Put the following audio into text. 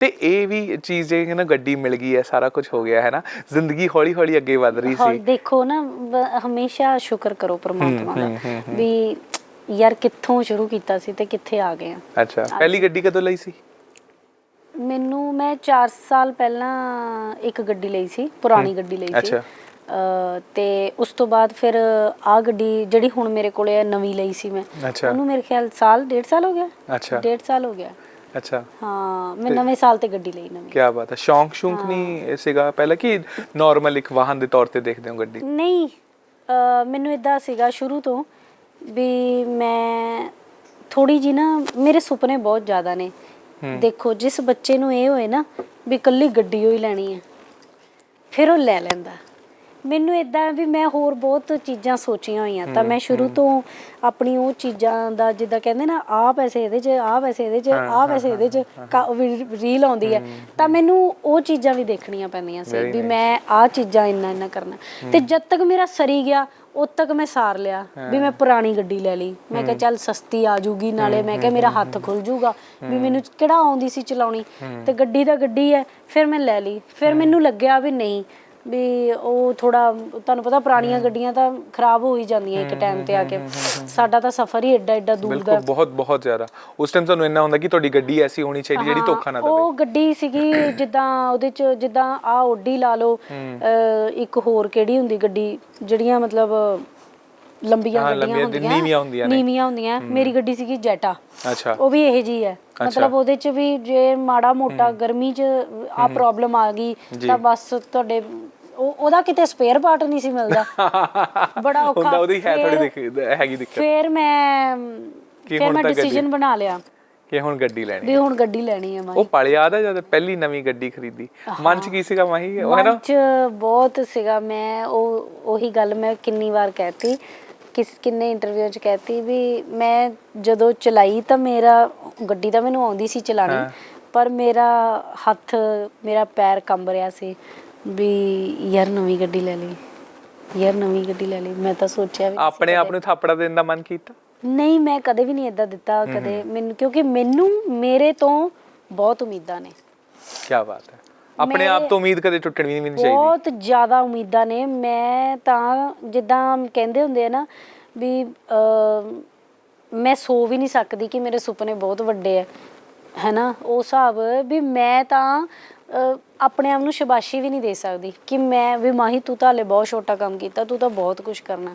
ਤੇ ਇਹ ਵੀ ਚੀਜ਼ ਜੇ ਨਾ ਗੱਡੀ ਮਿਲ ਗਈ ਹੈ ਸਾਰਾ ਕੁਝ ਹੋ ਗਿਆ ਹੈ ਨਾ? ਜ਼ਿੰਦਗੀ ਹੌਲੀ ਹੌਲੀ ਅੱਗੇ ਵਧ ਰਹੀ ਹਾਂ ਸੀ। ਦੇਖੋ ਨਾ ਹਮੇਸ਼ਾ ਸ਼ੁਕਰ ਕਰੋ ਪ੍ਰਮਾਤਮਾ ਦਾ ਵੀ ਯਾਰ ਕਿੱਥੋਂ ਸ਼ੁਰੂ ਕੀਤਾ ਸੀ ਤੇ ਕਿੱਥੇ ਆ ਗਏ ਆ। ਅੱਛਾ ਪਹਿਲੀ ਗੱਡੀ ਕਦੋਂ ਲਈ ਸੀ? ਮੈਨੂੰ ਮੈਂ 4 ਸਾਲ ਪਹਿਲਾਂ ਇੱਕ ਗੱਡੀ ਲਈ ਸੀ ਪੁਰਾਣੀ ਗੱਡੀ ਲਈ ਸੀ। ਤੇ ਉਸ ਤੋਂ ਬਾਅਦ ਫਿਰ ਆ ਗੱਡੀ ਜਿਹੜੀ ਹੁਣ ਮੇਰੇ ਕੋਲੇ ਹੈ ਨਵੀਂ ਲਈ ਸੀ ਮੈਂ। ਉਹਨੂੰ ਮੇਰੇ ਖਿਆਲ ਸਾਲ ਡੇਢ ਸਾਲ ਹੋ ਗਿਆ। ਅੱਛਾ। ਡੇਢ ਸਾਲ ਹੋ ਗਿਆ। ਅੱਛਾ। ਹਾਂ ਮੈਂ ਨਵੇਂ ਸਾਲ ਤੇ ਗੱਡੀ ਲਈ ਨਵੀਂ। ਕੀ ਬਾਤ ਹੈ। ਸ਼ੌਂਕ ਸ਼ੌਂਕ ਨਹੀਂ ਸੀਗਾ? ਪਹਿਲਾਂ ਕਿ ਨਾਰਮਲ ਇੱਕ ਵਾਹਨ ਦੇ ਤੌਰ ਤੇ ਦੇਖਦੇ ਹੋ ਗੱਡੀ? ਨਹੀਂ ਮੈਨੂੰ ਇਦਾਂ ਸੀਗਾ ਸ਼ੁਰੂ ਤੋਂ ਵੀ ਮੈਂ ਥੋੜੀ ਜੀ ਨਾ ਮੇਰੇ ਸੁਪਨੇ ਬਹੁਤ ਜ਼ਿਆਦਾ ਨੇ। ਦੇਖੋ ਜਿਸ ਬੱਚੇ ਨੂੰ ਇਹ ਹੋਏ ਨਾ ਵੀ ਇਕੱਲੀ ਗੱਡੀ ਹੋਈ ਲੈਣੀ ਹੈ ਫਿਰ ਉਹ ਲੈ ਲੈਂਦਾ। ਮੈਨੂੰ ਇਦਾਂ ਵੀ ਮੈਂ ਹੋਰ ਬਹੁਤ ਚੀਜ਼ਾਂ ਸੋਚੀਆਂ ਹੋਈਆਂ ਤਾਂ ਮੈਂ ਸ਼ੁਰੂ ਤੋਂ ਆਪਣੀ ਉਹ ਚੀਜ਼ਾਂ ਦਾ ਜਿੱਦਾਂ ਕਹਿੰਦੇ ਨਾ ਆਹ ਪੈਸੇ ਇਹਦੇ 'ਚ ਆਹ ਪੈਸੇ ਇਹਦੇ 'ਚ ਆਹ ਪੈਸੇ ਇਹਦੇ 'ਚ ਰੀਲ ਆਉਂਦੀ ਹੈ ਤਾਂ ਮੈਨੂੰ ਉਹ ਚੀਜ਼ਾਂ ਵੀ ਦੇਖਣੀਆਂ ਪੈਂਦੀਆਂ ਸੀ ਵੀ ਮੈਂ ਆਹ ਚੀਜ਼ਾਂ ਇੰਨਾ ਇੰਨਾ ਕਰਨਾ। ਤੇ ਜਦ ਤੱਕ ਮੇਰਾ ਸਰੀ ਗਿਆ ਉਦ ਤੱਕ ਮੈਂ ਸਾਰ ਲਿਆ ਵੀ ਮੈਂ ਪੁਰਾਣੀ ਗੱਡੀ ਲੈ ਲਈ। ਮੈਂ ਕਿਹਾ ਚੱਲ ਸਸਤੀ ਆ ਜੂਗੀ ਨਾਲੇ ਮੈਂ ਕਿਹਾ ਮੇਰਾ ਹੱਥ ਖੁੱਲ ਜੂਗਾ ਵੀ ਮੈਨੂੰ ਕਿਹੜਾ ਆਉਂਦੀ ਸੀ ਚਲਾਉਣੀ। ਤੇ ਗੱਡੀ ਤਾਂ ਗੱਡੀ ਹੈ ਫਿਰ ਮੈਂ ਲੈ ਲਈ। ਫਿਰ ਮੈਨੂੰ ਲੱਗਿਆ ਵੀ ਨਹੀਂ ਵੀ ਉਹ ਥੋੜਾ ਤੁਹਾਨੂੰ ਪਤਾ ਪੁਰਾਣੀਆਂ ਗੱਡੀਆਂ ਤਾਂ ਖਰਾਬ ਹੋ ਹੀ ਜਾਂਦੀਆਂ ਇੱਕ ਟਾਈਮ ਤੇ ਆ ਕੇ। ਸਾਡਾ ਤਾਂ ਸਫਰ ਹੀ ਐਡਾ ਐਡਾ ਦੂਰ ਦਾ। ਬਿਲਕੁਲ ਬਹੁਤ ਬਹੁਤ ਜ਼ਿਆਦਾ। ਉਸ ਟਾਈਮ ਤੁਹਾਨੂੰ ਇੰਨਾ ਹੁੰਦਾ ਕਿ ਤੁਹਾਡੀ ਗੱਡੀ ਐਸੀ ਹੋਣੀ ਚਾਹੀਦੀ ਜਿਹੜੀ ਧੋਖਾ ਨਾ ਦੇਵੇ। ਉਹ ਗੱਡੀ ਸੀਗੀ ਜਿੱਦਾਂ ਉਹਦੇ ਚ ਜਿੱਦਾਂ ਆ ਓਡੀ ਲਾ ਲਓ ਇੱਕ ਹੋਰ ਕਿਹੜੀ ਹੁੰਦੀ ਗੱਡੀ ਜਿਹੜੀਆਂ ਮਤਲਬ ਲੰਬੀਆਂ ਗੱਡੀਆਂ ਹੁੰਦੀਆਂ ਨੀਵੀਆਂ ਹੁੰਦੀਆਂ ਨੇ। ਨੀਵੀਆਂ ਹੁੰਦੀਆਂ। ਮੇਰੀ ਗੱਡੀ ਸੀਗੀ ਜੈਟਾ। ਅੱਛਾ। ਉਹ ਵੀ ਇਹੋ ਜੀ ਹੈ। ਮਤਲਬ ਉਹਦੇ ਚ ਵੀ ਜੇ ਮਾੜਾ ਮੋਟਾ ਗਰਮੀ ਚ ਆ ਪ੍ਰੋਬਲਮ ਆ ਗਈ ਤਾਂ ਬਸ ਤੁਹਾਡੇ ਉਹ- ਉਹਦਾ ਕਿਤੇ ਸਪੇਅਰ ਪਾਰਟ ਨਹੀਂ ਸੀ ਮਿਲਦਾ। ਬੜਾ ਔਖਾ। ਹੁੰਦਾ ਉਹਦੀ ਹੈ ਥੋੜੀ ਦਿੱਕਤ ਹੈਗੀ ਦਿੱਕਤ। ਫਿਰ ਮੈਂ ਕਿ ਫਿਰ ਹੁਣ ਮੈਂ ਡਿਸੀਜਨ ਬਣਾ ਲਿਆ। ਕਿ ਹੁਣ ਗੱਡੀ ਲੈਣੀ ਵੀ ਹੁਣ ਗੱਡੀ ਲੈਣੀ ਹੈ ਮੈਂ ਉਹ ਪਲ ਯਾਦ ਹੈ ਜਦ ਪਹਿਲੀ ਨਵੀਂ ਗੱਡੀ ਖਰੀਦੀ। ਮਨ ਚ ਕੀ ਸੀਗਾ ਮਾਹੀ? ਉਹ ਹੈ ਨਾ? ਮਨ ਚ ਬਹੁਤ ਸੀਗਾ। ਮੈਂ ਉਹ ਉਹੀ ਗੱਲ ਮੈਂ ਕਿੰਨੀ ਵਾਰ ਕਹਿਤੀ। ਕਿਸ ਕਿੰਨੇ ਇੰਟਰਵਿਊ ਚ ਕਹਿਤੀ ਵੀ ਮੈਂ ਜਦੋਂ ਚਲਾਈ ਤਾਂ ਮੇਰਾ ਗੱਡੀ ਤਾਂ ਮੈਨੂੰ ਆਉਂਦੀ ਸੀ ਚਲਾਣੀ ਪਰ ਮੇਰਾ ਹੱਥ ਮੇਰਾ ਪੈਰ ਕੰਬ ਰਿਹਾ ਸੀ। ਵੀ ਯਾਰ ਨਵੀਂ ਗੱਡੀ ਲੈ ਲਈ। ਯਾਰ ਨਵੀਂ ਗੱਡੀ ਲੈ ਲਈ। ਮੈਂ ਤਾਂ ਸੋਚਿਆ ਵੀ ਆਪਣੇ ਆਪ ਨੂੰ ਥਾਪੜਾ ਦੇਣ ਦਾ ਮਨ ਕੀਤਾ? ਨਹੀਂ ਮੈਂ ਕਦੇ ਵੀ ਨਹੀਂ ਇਦਾਂ ਦਿੱਤਾ ਕਦੇ ਮੈਨੂੰ ਕਿਉਂਕਿ ਮੈਨੂੰ ਮੇਰੇ ਤੋਂ ਬਹੁਤ ਉਮੀਦਾਂ ਨੇ। ਕੀ ਬਾਤ ਹੈ। ਆਪਣੇ ਆਪ ਤੋਂ ਉਮੀਦ ਕਦੇ ਟੁੱਟਣੀ ਵੀ ਨਹੀਂ ਚਾਹੀਦੀ। ਬਹੁਤ ਜ਼ਿਆਦਾ ਉਮੀਦਾਂ ਨੇ। ਮੈਂ ਤਾਂ ਜਿੱਦਾਂ ਕਹਿੰਦੇ ਹੁੰਦੇ ਆ ਨਾ ਵੀ ਮੈਂ ਸੋ ਵੀ ਨਹੀਂ ਸਕਦੀ ਕਿ ਮੇਰੇ ਸੁਪਨੇ ਬਹੁਤ ਵੱਡੇ ਆ। ਹੈਨਾ? ਉਹ ਹਿਸਾਬ ਵੀ ਮੈਂ ਤਾਂ ਆਪਣੇ ਆਪ ਨੂੰ ਸ਼ਾਬਾਸ਼ੀ ਵੀ ਨਹੀਂ ਦੇ ਸਕਦੀ ਕਿ ਮੈਂ ਵੀ ਮਾਹੀ ਤੂੰ ਤਾਂ ਹਲੇ ਬਹੁਤ ਛੋਟਾ ਕੰਮ ਕੀਤਾ, ਤੂੰ ਤਾਂ ਬਹੁਤ ਕੁਝ ਕਰਨਾ।